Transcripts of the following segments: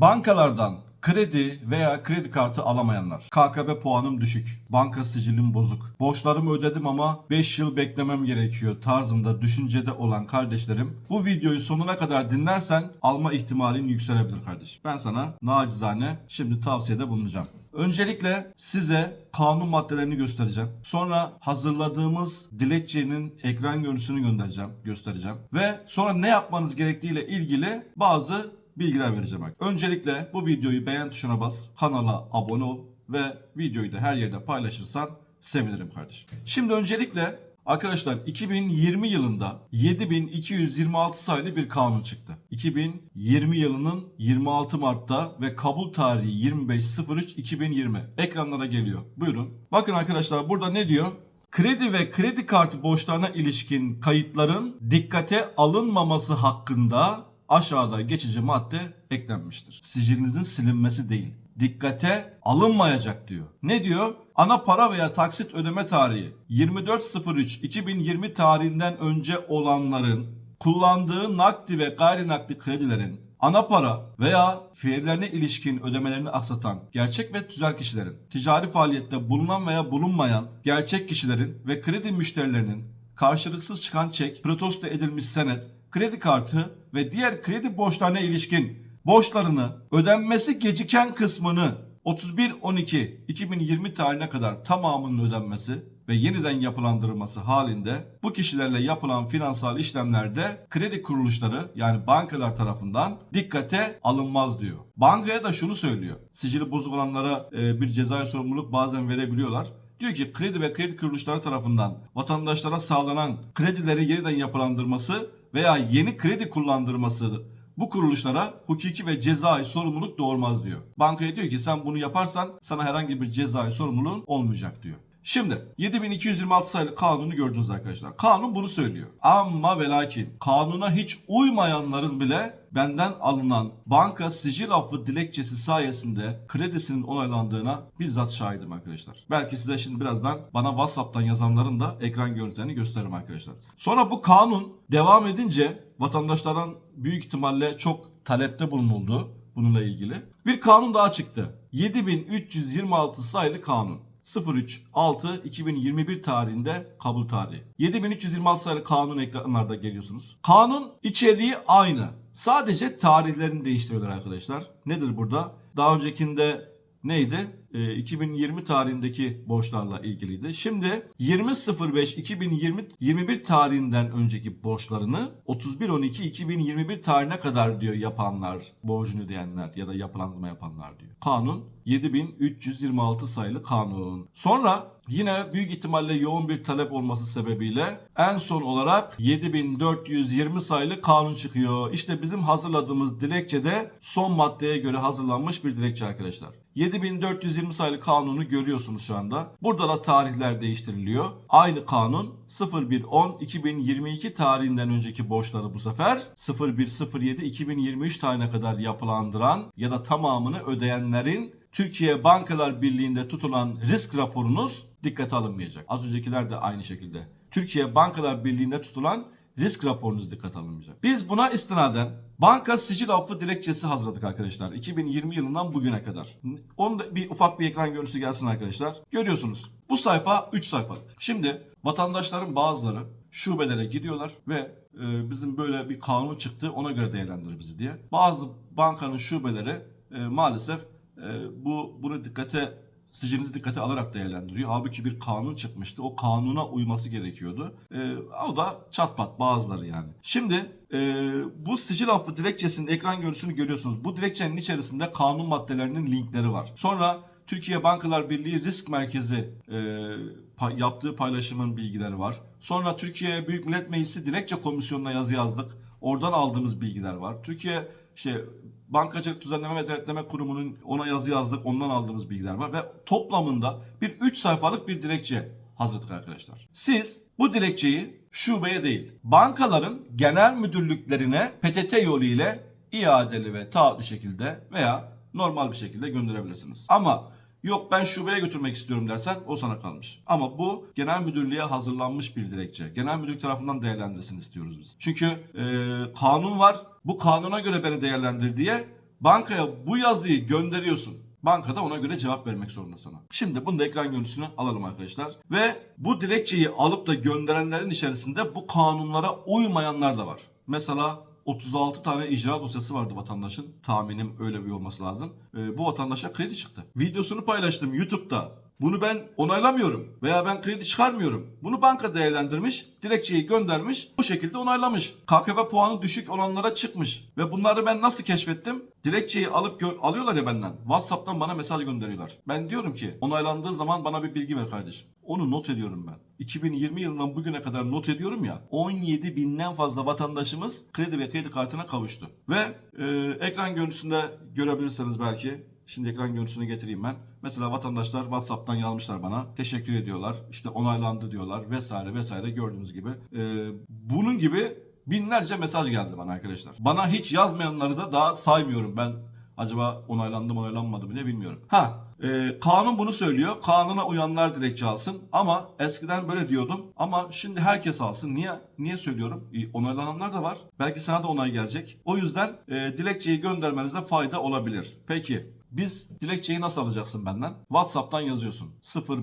Bankalardan kredi veya kredi kartı alamayanlar. KKB puanım düşük. Banka sicilim bozuk. Borçlarımı ödedim ama 5 yıl beklemem gerekiyor tarzında düşüncede olan kardeşlerim bu videoyu sonuna kadar dinlersen alma ihtimalin yükselebilir kardeşim. Ben sana nacizane şimdi tavsiyede bulunacağım. Öncelikle size kanun maddelerini göstereceğim. Sonra hazırladığımız dilekçenin ekran görüntüsünü göndereceğim, göstereceğim. Ve sonra ne yapmanız gerektiğiyle ilgili bazı bilgiler vereceğim. Öncelikle bu videoyu beğen tuşuna bas, kanala abone ol ve videoyu da her yerde paylaşırsan sevinirim kardeşim. Şimdi öncelikle Arkadaşlar 2020 yılında 7226 sayılı bir kanun çıktı. 2020 yılının 26 Mart'ta ve kabul tarihi 25.03.2020 ekranlara geliyor. Buyurun. Bakın arkadaşlar burada ne diyor? Kredi ve kredi kartı borçlarına ilişkin kayıtların dikkate alınmaması hakkında aşağıda geçici madde eklenmiştir. Sicilinizin silinmesi değil dikkate alınmayacak diyor. Ne diyor? Ana para veya taksit ödeme tarihi 24.03.2020 tarihinden önce olanların kullandığı nakdi ve gayri nakdi kredilerin ana para veya fiillerine ilişkin ödemelerini aksatan gerçek ve tüzel kişilerin, ticari faaliyette bulunan veya bulunmayan gerçek kişilerin ve kredi müşterilerinin karşılıksız çıkan çek, protesto edilmiş senet, kredi kartı ve diğer kredi borçlarına ilişkin borçlarını ödenmesi geciken kısmını 31.12.2020 tarihine kadar tamamının ödenmesi ve yeniden yapılandırılması halinde bu kişilerle yapılan finansal işlemlerde kredi kuruluşları yani bankalar tarafından dikkate alınmaz diyor. Bankaya da şunu söylüyor. Sicili bozuk olanlara e, bir cezai sorumluluk bazen verebiliyorlar. Diyor ki kredi ve kredi kuruluşları tarafından vatandaşlara sağlanan kredileri yeniden yapılandırması veya yeni kredi kullandırması bu kuruluşlara hukuki ve cezai sorumluluk doğurmaz diyor. Bankaya diyor ki sen bunu yaparsan sana herhangi bir cezai sorumluluğun olmayacak diyor. Şimdi 7226 sayılı kanunu gördünüz arkadaşlar. Kanun bunu söylüyor. Ama ve lakin kanuna hiç uymayanların bile benden alınan banka sicil affı dilekçesi sayesinde kredisinin onaylandığına bizzat şahidim arkadaşlar. Belki size şimdi birazdan bana WhatsApp'tan yazanların da ekran görüntülerini gösteririm arkadaşlar. Sonra bu kanun devam edince vatandaşlardan büyük ihtimalle çok talepte bulunuldu bununla ilgili. Bir kanun daha çıktı. 7326 sayılı kanun. 03 6 2021 tarihinde kabul tarihi. 7326 sayılı kanun ekranlarda geliyorsunuz. Kanun içeriği aynı. Sadece tarihlerini değiştiriyorlar arkadaşlar. Nedir burada? Daha öncekinde neydi? Ee, 2020 tarihindeki borçlarla ilgiliydi. Şimdi 20.05 2021 tarihinden önceki borçlarını 31.12.2021 tarihine kadar diyor yapanlar, borcunu ödeyenler ya da yapılandırma yapanlar diyor. Kanun 7326 sayılı kanun. Sonra yine büyük ihtimalle yoğun bir talep olması sebebiyle en son olarak 7420 sayılı kanun çıkıyor. İşte bizim hazırladığımız dilekçede son maddeye göre hazırlanmış bir dilekçe arkadaşlar. 7420 sayılı kanunu görüyorsunuz şu anda. Burada da tarihler değiştiriliyor. Aynı kanun 01.10.2022 tarihinden önceki borçları bu sefer 01.07.2023 tarihine kadar yapılandıran ya da tamamını ödeyenlerin Türkiye Bankalar Birliği'nde tutulan risk raporunuz dikkate alınmayacak. Az öncekiler de aynı şekilde. Türkiye Bankalar Birliği'nde tutulan risk raporunuz dikkate alınmayacak. Biz buna istinaden banka sicil affı dilekçesi hazırladık arkadaşlar. 2020 yılından bugüne kadar. Onun da bir ufak bir ekran görüntüsü gelsin arkadaşlar. Görüyorsunuz. Bu sayfa 3 sayfalık. Şimdi vatandaşların bazıları şubelere gidiyorlar ve e, bizim böyle bir kanun çıktı ona göre değerlendir bizi diye. Bazı bankanın şubeleri e, maalesef e, bu bunu dikkate sicilinizi dikkate alarak değerlendiriyor. Halbuki bir kanun çıkmıştı. O kanuna uyması gerekiyordu. E, o da çatpat bazıları yani. Şimdi e, bu sicil affı dilekçesinin ekran görüntüsünü görüyorsunuz. Bu dilekçenin içerisinde kanun maddelerinin linkleri var. Sonra Türkiye Bankalar Birliği Risk Merkezi e, pa- yaptığı paylaşımın bilgileri var. Sonra Türkiye Büyük Millet Meclisi Dilekçe Komisyonu'na yazı yazdık. Oradan aldığımız bilgiler var. Türkiye şey Bankacılık Düzenleme ve Denetleme Kurumu'nun ona yazı yazdık. Ondan aldığımız bilgiler var ve toplamında bir 3 sayfalık bir dilekçe hazırladık arkadaşlar. Siz bu dilekçeyi şubeye değil, bankaların genel müdürlüklerine PTT yolu ile iadeli ve taahhütlü şekilde veya normal bir şekilde gönderebilirsiniz. Ama Yok ben şubeye götürmek istiyorum dersen o sana kalmış. Ama bu genel müdürlüğe hazırlanmış bir dilekçe. Genel müdürlük tarafından değerlendirsin istiyoruz biz. Çünkü e, kanun var. Bu kanuna göre beni değerlendir diye bankaya bu yazıyı gönderiyorsun. Banka da ona göre cevap vermek zorunda sana. Şimdi bunu da ekran görüntüsünü alalım arkadaşlar. Ve bu dilekçeyi alıp da gönderenlerin içerisinde bu kanunlara uymayanlar da var. Mesela 36 tane icra dosyası vardı vatandaşın. Tahminim öyle bir olması lazım. Ee, bu vatandaşa kredi çıktı. Videosunu paylaştım YouTube'da. Bunu ben onaylamıyorum veya ben kredi çıkarmıyorum. Bunu banka değerlendirmiş, dilekçeyi göndermiş, bu şekilde onaylamış. KKB puanı düşük olanlara çıkmış. Ve bunları ben nasıl keşfettim? Dilekçeyi alıp alıyorlar ya benden. WhatsApp'tan bana mesaj gönderiyorlar. Ben diyorum ki onaylandığı zaman bana bir bilgi ver kardeşim. Onu not ediyorum ben. 2020 yılından bugüne kadar not ediyorum ya 17 binden fazla vatandaşımız kredi ve kredi kartına kavuştu. Ve e, ekran görüntüsünde görebilirsiniz belki. Şimdi ekran görüntüsünü getireyim ben. Mesela vatandaşlar WhatsApp'tan yazmışlar bana. Teşekkür ediyorlar. İşte onaylandı diyorlar vesaire vesaire gördüğünüz gibi. Ee, bunun gibi binlerce mesaj geldi bana arkadaşlar. Bana hiç yazmayanları da daha saymıyorum. Ben acaba onaylandı mı onaylanmadı mı ne bilmiyorum. Ha e, kanun bunu söylüyor. Kanuna uyanlar dilekçe alsın. Ama eskiden böyle diyordum. Ama şimdi herkes alsın. Niye? Niye söylüyorum? E, onaylananlar da var. Belki sana da onay gelecek. O yüzden e, dilekçeyi göndermenizde fayda olabilir. Peki biz dilekçeyi nasıl alacaksın benden? WhatsApp'tan yazıyorsun.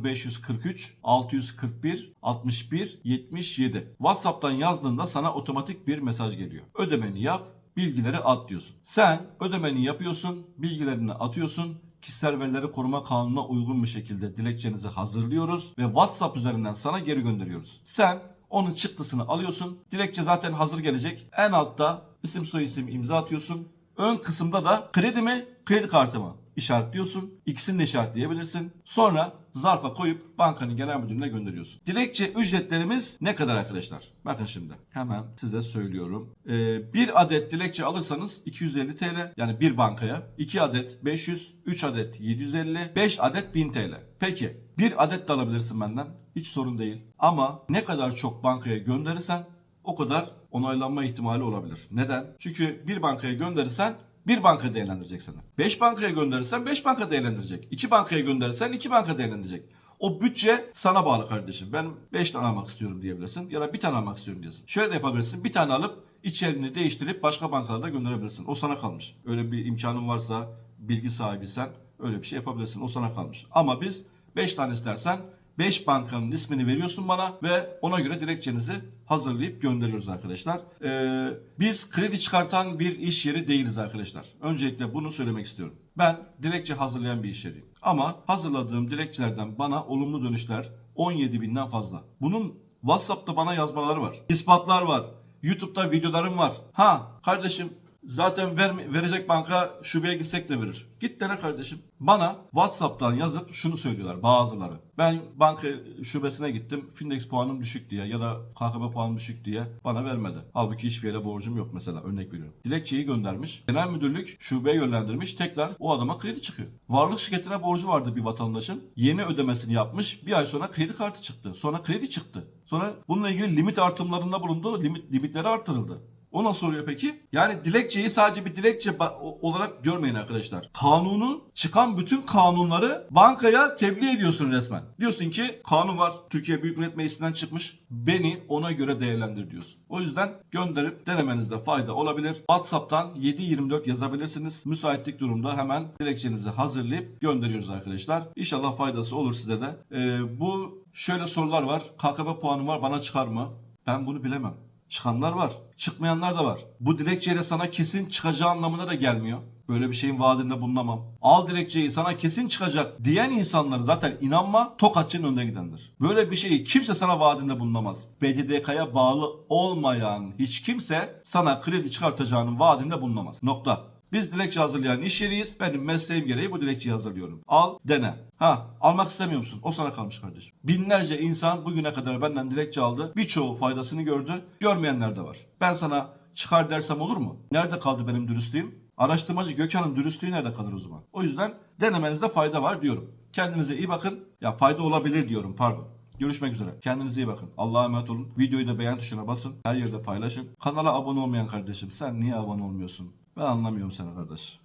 0543 641 61 77. WhatsApp'tan yazdığında sana otomatik bir mesaj geliyor. Ödemeni yap, bilgileri at diyorsun. Sen ödemeni yapıyorsun, bilgilerini atıyorsun. Kişisel verileri koruma kanununa uygun bir şekilde dilekçenizi hazırlıyoruz ve WhatsApp üzerinden sana geri gönderiyoruz. Sen onun çıktısını alıyorsun. Dilekçe zaten hazır gelecek. En altta isim soyisim imza atıyorsun. Ön kısımda da kredi mi, kredi kartı mı işaretliyorsun. İkisini de işaretleyebilirsin. Sonra zarfa koyup bankanın genel müdürüne gönderiyorsun. Dilekçe ücretlerimiz ne kadar arkadaşlar? Bakın şimdi hemen size söylüyorum. Ee, bir adet dilekçe alırsanız 250 TL yani bir bankaya. 2 adet 500, 3 adet 750, 5 adet 1000 TL. Peki bir adet de alabilirsin benden. Hiç sorun değil. Ama ne kadar çok bankaya gönderirsen o kadar onaylanma ihtimali olabilir. Neden? Çünkü bir bankaya gönderirsen bir banka değerlendirecek seni. 5 bankaya gönderirsen 5 banka değerlendirecek. 2 bankaya gönderirsen 2 banka değerlendirecek. O bütçe sana bağlı kardeşim. Ben 5 tane almak istiyorum diyebilirsin. Ya da bir tane almak istiyorum diyorsun. Şöyle de yapabilirsin. Bir tane alıp içeriğini değiştirip başka bankalara gönderebilirsin. O sana kalmış. Öyle bir imkanın varsa, bilgi sahibiysen öyle bir şey yapabilirsin. O sana kalmış. Ama biz 5 tane istersen 5 bankanın ismini veriyorsun bana ve ona göre dilekçenizi hazırlayıp gönderiyoruz arkadaşlar. Ee, biz kredi çıkartan bir iş yeri değiliz arkadaşlar. Öncelikle bunu söylemek istiyorum. Ben dilekçe hazırlayan bir iş yeriyim. Ama hazırladığım dilekçelerden bana olumlu dönüşler 17 binden fazla. Bunun WhatsApp'ta bana yazmaları var. İspatlar var. YouTube'da videolarım var. Ha kardeşim Zaten ver, verecek banka şubeye gitsek de verir. Git dene kardeşim. Bana WhatsApp'tan yazıp şunu söylüyorlar bazıları. Ben banka şubesine gittim. Findex puanım düşük diye ya da KKB puanım düşük diye bana vermedi. Halbuki hiçbir yere borcum yok mesela örnek veriyorum. Dilekçeyi göndermiş. Genel müdürlük şubeye yönlendirmiş. Tekrar o adama kredi çıkıyor. Varlık şirketine borcu vardı bir vatandaşın. Yeni ödemesini yapmış. Bir ay sonra kredi kartı çıktı. Sonra kredi çıktı. Sonra bununla ilgili limit artımlarında bulundu. Limit, limitleri artırıldı. O nasıl oluyor peki? Yani dilekçeyi sadece bir dilekçe olarak görmeyin arkadaşlar. Kanunu çıkan bütün kanunları bankaya tebliğ ediyorsun resmen. Diyorsun ki kanun var. Türkiye Büyük Millet Meclisi'nden çıkmış. Beni ona göre değerlendir diyorsun. O yüzden gönderip denemenizde fayda olabilir. WhatsApp'tan 724 yazabilirsiniz. Müsaitlik durumda hemen dilekçenizi hazırlayıp gönderiyoruz arkadaşlar. İnşallah faydası olur size de. Ee, bu şöyle sorular var. KKB puanım var bana çıkar mı? Ben bunu bilemem. Çıkanlar var. Çıkmayanlar da var. Bu dilekçeyle sana kesin çıkacağı anlamına da gelmiyor. Böyle bir şeyin vaadinde bulunamam. Al dilekçeyi sana kesin çıkacak diyen insanları zaten inanma tokatçının önüne gidendir. Böyle bir şeyi kimse sana vaadinde bulunamaz. BDDK'ya bağlı olmayan hiç kimse sana kredi çıkartacağının vaadinde bulunamaz. Nokta. Biz dilekçe hazırlayan iş yeriyiz. Benim mesleğim gereği bu dilekçeyi hazırlıyorum. Al, dene. Ha, almak istemiyor musun? O sana kalmış kardeşim. Binlerce insan bugüne kadar benden dilekçe aldı. Birçoğu faydasını gördü. Görmeyenler de var. Ben sana çıkar dersem olur mu? Nerede kaldı benim dürüstlüğüm? Araştırmacı Gökhan'ın dürüstlüğü nerede kalır o zaman? O yüzden denemenizde fayda var diyorum. Kendinize iyi bakın. Ya fayda olabilir diyorum pardon. Görüşmek üzere. Kendinize iyi bakın. Allah'a emanet olun. Videoyu da beğen tuşuna basın. Her yerde paylaşın. Kanala abone olmayan kardeşim sen niye abone olmuyorsun? Ben anlamıyorum seni kardeş.